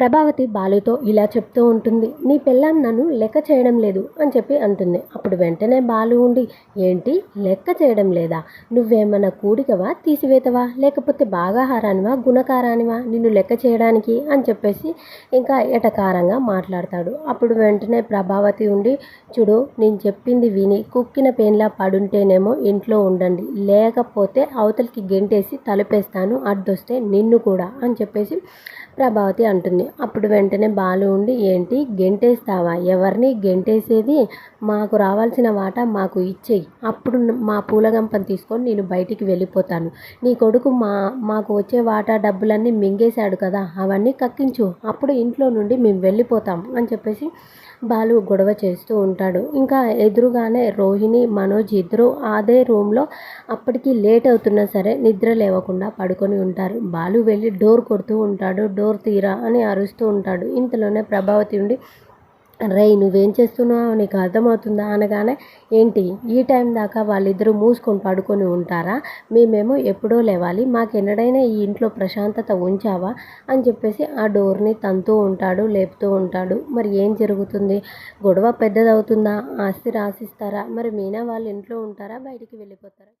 ప్రభావతి బాలుతో ఇలా చెప్తూ ఉంటుంది నీ పెళ్ళాం నన్ను లెక్క చేయడం లేదు అని చెప్పి అంటుంది. అప్పుడు వెంటనే బాలు ఉండి ఏంటి లెక్క చేయడం లేదా? నువ్వేమన్నా కూడికవా తీసివేతవా లేకపోతే బాగాహారానివా గుణకారానివా నిన్ను లెక్క చేయడానికి? అని చెప్పేసి ఇంకా ఎటకారంగా మాట్లాడతాడు. అప్పుడు వెంటనే ప్రభావతి ఉండి చూడు నేను చెప్పింది విని కుక్కిన పెయిన్లా పడుంటేనేమో ఇంట్లో ఉండండి లేకపోతే అవతలికి గెంటేసి తలుపేస్తాను అడ్డొస్తే నిన్ను కూడా అని చెప్పేసి ప్రభావతి అంటుంది. అప్పుడు వెంటనే బాలు ఉండి ఏంటి? గెంటేస్తావా? ఎవరిని గెంటేసేది? మాకు రావాల్సిన వాటా మాకు ఇచ్చేయి. అప్పుడు మా పూలగంపని తీసుకొని నేను బయటికి వెళ్ళిపోతాను. నీ కొడుకు మా మాకు వచ్చే వాటా డబ్బులన్నీ మింగేశాడు కదా అవన్నీ కక్కించు. అప్పుడు ఇంట్లో నుండి మేము వెళ్ళిపోతాం అని చెప్పేసి బాలు గొడవ చేస్తూ ఉంటాడు. ఇంకా ఎదురుగానే రోహిణి మనోజ్ ఇద్దరు అదే రూమ్లో అప్పటికి లేట్ అవుతున్నా సరే నిద్ర లేవకుండా పడుకొని ఉంటారు. బాలు వెళ్ళి డోర్ కొడుతూ ఉంటాడు. డోర్ తీరా అని అరుస్తూ ఉంటాడు. ఇంతలోనే ప్రభావతి ఉండి రేయ్ నువ్వేం చేస్తున్నావు? నీకు అర్థమవుతుందా? అనగానే ఏంటి? ఈ టైం దాకా వాళ్ళిద్దరూ మూసుకొని పడుకొని ఉంటారా? మేమేమో ఎప్పుడో లేవాలి. మాకెన్నడైనా ఈ ఇంట్లో ప్రశాంతత ఉంచావా? అని చెప్పేసి ఆ డోర్ని తంతూ ఉంటాడు లేపుతూ ఉంటాడు. మరి ఏం జరుగుతుంది? గొడవ పెద్దదవుతుందా? ఆస్తి రాసిస్తారా? మరి మీనా వాళ్ళ ఇంట్లో ఉంటారా? బయటికి వెళ్ళిపోతారా?